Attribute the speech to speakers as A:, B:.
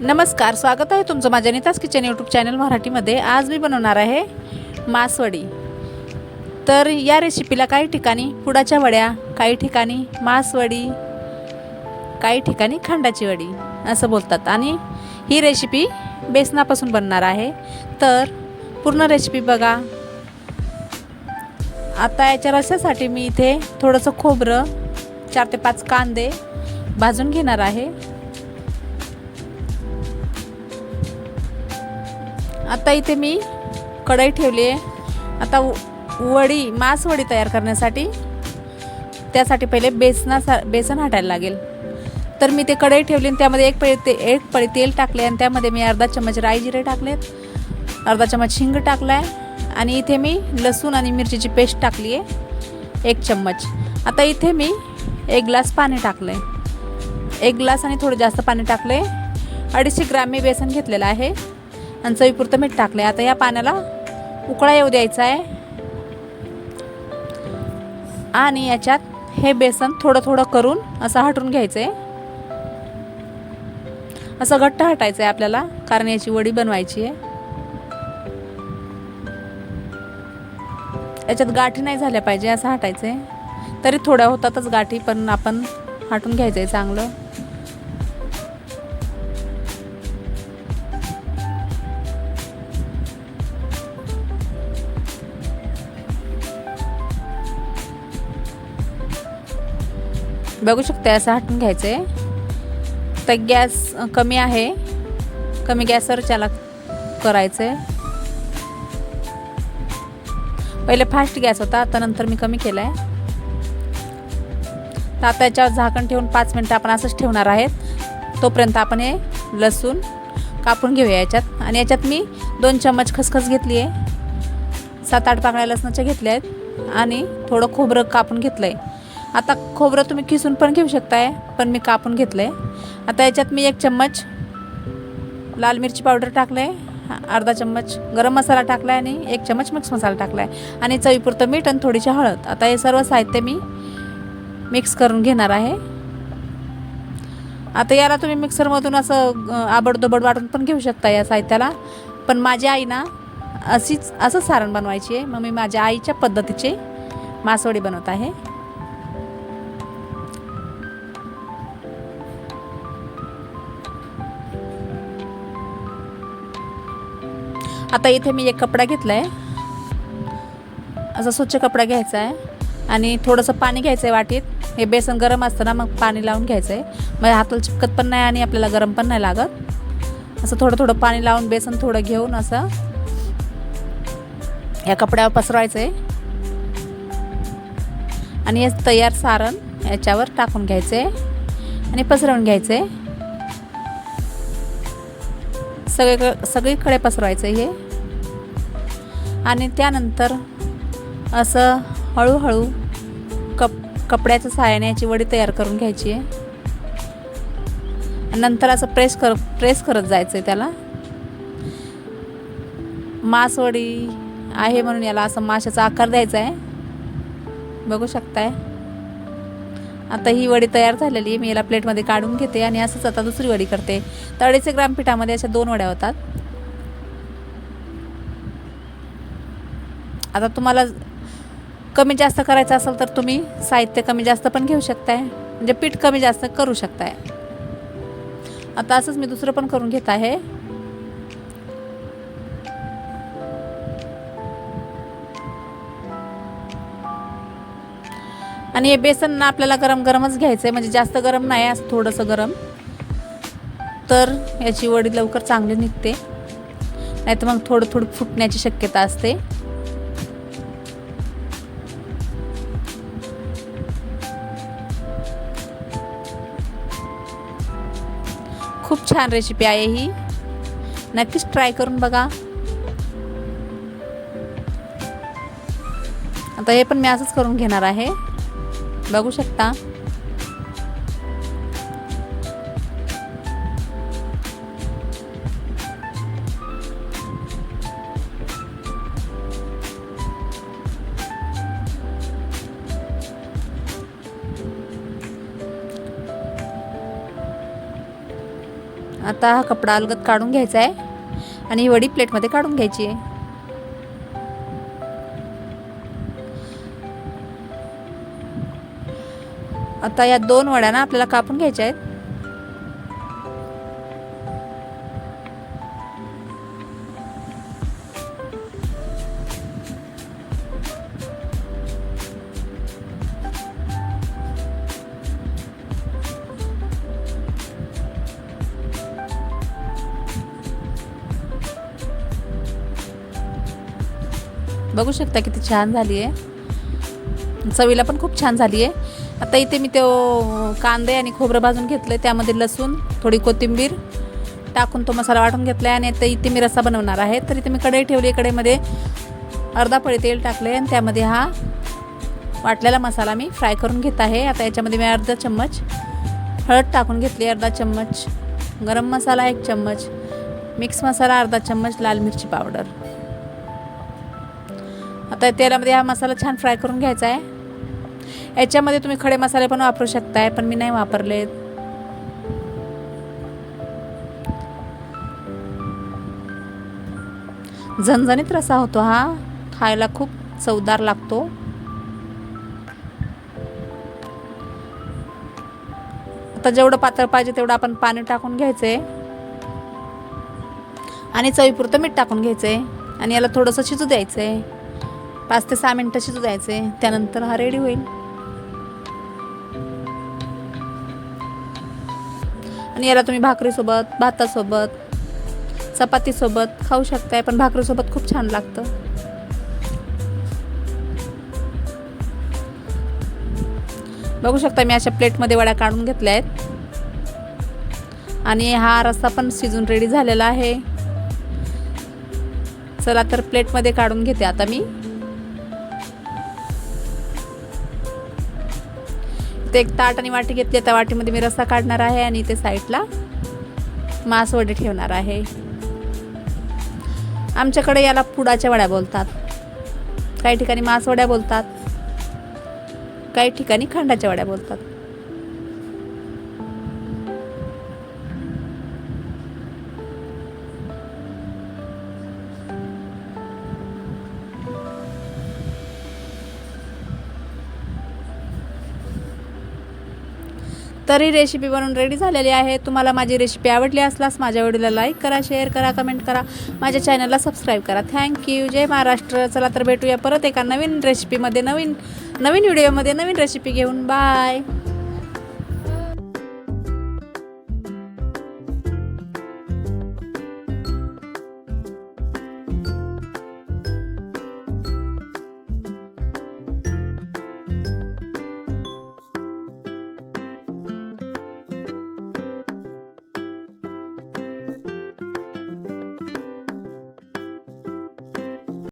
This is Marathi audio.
A: नमस्कार स्वागत आहे तुमचं माझ्या नितास किचन यूट्यूब चॅनल मराठीमध्ये. आज मी बनवणार आहे मासवडी. तर या रेसिपीला काही ठिकाणी पुडाच्या वड्या काही ठिकाणी मासवडी काही ठिकाणी खांडाची वडी असं बोलतात. आणि ही रेसिपी बेसनापासून बनणार आहे. तर पूर्ण रेसिपी बघा. आता याच्या रस्यासाठी मी इथे थोडंसं खोबरं चार ते पाच कांदे भाजून घेणार आहे. आता इथे मी कढई ठेवली आहे. आता व- वडी मांसवडी तयार करण्यासाठी त्यासाठी पहिले बेसनासा बेसन हाटायला लागेल. तर मी ते कढई ठेवली आणि त्यामध्ये एक पळी ते एक पळी तेल टाकले आणि त्यामध्ये मी अर्धा चम्मच राई जिरे टाकलेत. अर्धा चम्मच हिंग टाकला आहे आणि इथे मी लसूण आणि मिरचीची पेस्ट टाकली आहे. एक चम्मच. आता इथे मी एक ग्लास पाणी टाकलं आहे एक ग्लास आणि थोडं जास्त पाणी टाकलं आहे अडीचशे ग्राम मी बेसन घेतलेलं आहे. आणि चवीपुरतं मीठ टाकलं आहे आता या पाण्याला उकळा येऊ द्यायचा आहे. आणि याच्यात हे बेसन थोडं थोडं करून असं हटून घ्यायचं आहे असं घट्ट हटायचं आहे आपल्याला कारण याची वडी बनवायची आहे. याच्यात गाठी नाही झाल्या पाहिजे असं हटायचं आहे तरी थोड्या होतातच गाठी पण आपण हटून घ्यायचं आहे चांगलं. बघू शकता असं हटून घ्यायचं आहे तर गॅस कमी आहे. कमी गॅसवर त्याला करायचं आहे पहिले फास्ट गॅस होता आता नंतर मी कमी केला आहे तर आता याच्यावर झाकण ठेवून पाच मिनटं आपण असंच ठेवणार आहेत. तोपर्यंत आपण हे लसूण कापून घेऊया याच्यात. आणि याच्यात मी दोन चम्मच खसखस घेतली आहे सात आठ पाकळ्या लसणाच्या घेतल्या आहेत आणि थोडं खोबरं कापून घेतलं आहे आता खोबरं तुम्ही खिसून पण घेऊ शकताय पण मी कापून घेतलं आहे आता याच्यात मी एक चम्मच लाल मिरची पावडर टाकलं आहे अर्धा चम्मच गरम मसाला टाकला आहे आणि एक चम्मच मिक्स मसाला टाकला आहे आणि चवीपुरतं मीठ आणि थोडीशी हळद. आता हे सर्व साहित्य मी मिक्स करून घेणार आहे. आता याला तुम्ही मिक्सरमधून असं आबडदोबड वाटून पण घेऊ शकता या साहित्याला. पण माझी आई ना अशीच असं सारण बनवायची आहे. मग मी माझ्या आईच्या पद्धतीचे मासवडी बनवत आहे. आता इथे मी एक कपडा घेतला आहे असा स्वच्छ कपडा घ्यायचा आहे आणि थोडंसं पाणी घ्यायचं आहे वाटीत. हे बेसन गरम असतं ना मग पाणी लावून घ्यायचं आहे मग हाताला चिपकत पण नाही आणि आपल्याला गरम पण नाही लागत. असं थोडं थोडं पाणी लावून बेसन थोडं घेऊन असं या कपड्यावर पसरवायचं आहे आणि हे तयार सारण याच्यावर टाकून घ्यायचं आहे आणि पसरवून घ्यायचं आहे सगळे सगळीकडे पसरवायचं हे. आणि त्यानंतर असं हळूहळू कप कपड्याच्या सहाय्याने याची वडी तयार करून घ्यायची आहे. नंतर असं प्रेस कर प्रेस करत जायचं आहे त्याला. मासवडी आहे म्हणून याला असं माशाचा आकार द्यायचा आहे. बघू शकताय. आता ही वडी तयार झालेली आहे. मी याला प्लेटमध्ये काढून घेते आणि असंच आता दुसरी वडी करते. तर अडीचशे ग्राम पिठामध्ये अशा दोन वड्या होतात. आता तुम्हाला कमी जास्त करायचं असेल तर तुम्ही साहित्य कमी जास्त पण घेऊ शकताय. म्हणजे पीठ कमी जास्त करू शकताय. आता असंच मी दुसरं पण करून घेत आहे. आणि हे बेसन ना आपल्याला गरम गरमच घ्यायचं आहे म्हणजे जास्त गरम नाही असं थोडंसं गरम. तर याची वडी लवकर चांगली निघते. नाही तर मग थोडं थोडं फुटण्याची शक्यता असते. खूप छान रेसिपी आहे ही. नक्कीच ट्राय करून बघा. आता हे पण मी असंच करून घेणार आहे. बघू शकता. आता हा कपडा अलगत काढून घ्यायचा आहे आणि ही वडी प्लेटमध्ये काढून घ्यायची आहे. आता या दोन वड्या ना आपल्याला कापून घ्यायच्या आहेत. बघू शकता किती छान झाली आहे चवीला पण खूप छान झाली आहे आता इथे मी तो कांदे आणि खोबरं भाजून घेतलं आहे त्यामध्ये लसूण थोडी कोथिंबीर टाकून तो मसाला वाटून घेतला आहे आणि आता इथे मी रस्सा बनवणार आहे. तर इथे मी कढई ठेवली कढईमध्ये अर्धा पळी तेल टाकले आणि त्यामध्ये हा वाटलेला मसाला मी फ्राय करून घेत आहे. आता याच्यामध्ये मी अर्धा चम्मच हळद टाकून घेतली अर्धा चम्मच गरम मसाला एक चम्मच मिक्स मसाला अर्धा चम्मच लाल मिरची पावडर. आता तेलामध्ये हा मसाला छान फ्राय करून घ्यायचा आहे. याच्यामध्ये तुम्ही खडे मसाले पण वापरू शकताय पण मी नाही वापरले. झणझणीत रसा होतो हा. खायला खूप चवदार लागतो. आता जेवढं पातळ पाहिजे तेवढं आपण पाणी टाकून घ्यायचंय. आणि चवीपुरतं मीठ टाकून घ्यायचंय. आणि याला थोडंसं शिजू द्यायचंय. पाच ते सहा मिनटं शिजू द्यायचे त्यानंतर हा रेडी होईल. आणि याला तुम्ही भाकरीसोबत भातासोबत चपातीसोबत खाऊ शकताय पण भाकरीसोबत खूप छान लागतं. बघू शकता मी अशा प्लेटमध्ये वड्या काढून घेतल्या आहेत आणि हा रस्सा पण शिजून रेडी झालेला आहे. चला तर प्लेटमध्ये काढून घेते आता मी. ते एक ताट आणि वाटी घेतली त्या वाटीमध्ये मी रस्सा काढणार आहे आणि ते साईडला मासवडे ठेवणार आहे. आमच्याकडे याला पुडाच्या वड्या बोलतात. काही ठिकाणी मासवड्या बोलतात. काही ठिकाणी खांडाच्या वड्या बोलतात. तरी रेसिपी बनवून रेडी झालेली आहे. तुम्हाला माझी रेसिपी आवडली असल्यास माझ्या व्हिडिओला लाईक करा शेअर करा कमेंट करा. माझ्या चॅनलला सबस्क्राईब करा. थँक्यू जय महाराष्ट्र. चला तर भेटूया परत एका नवीन रेसिपीमध्ये नवीन नवीन व्हिडिओमध्ये नवीन रेसिपी घेऊन. बाय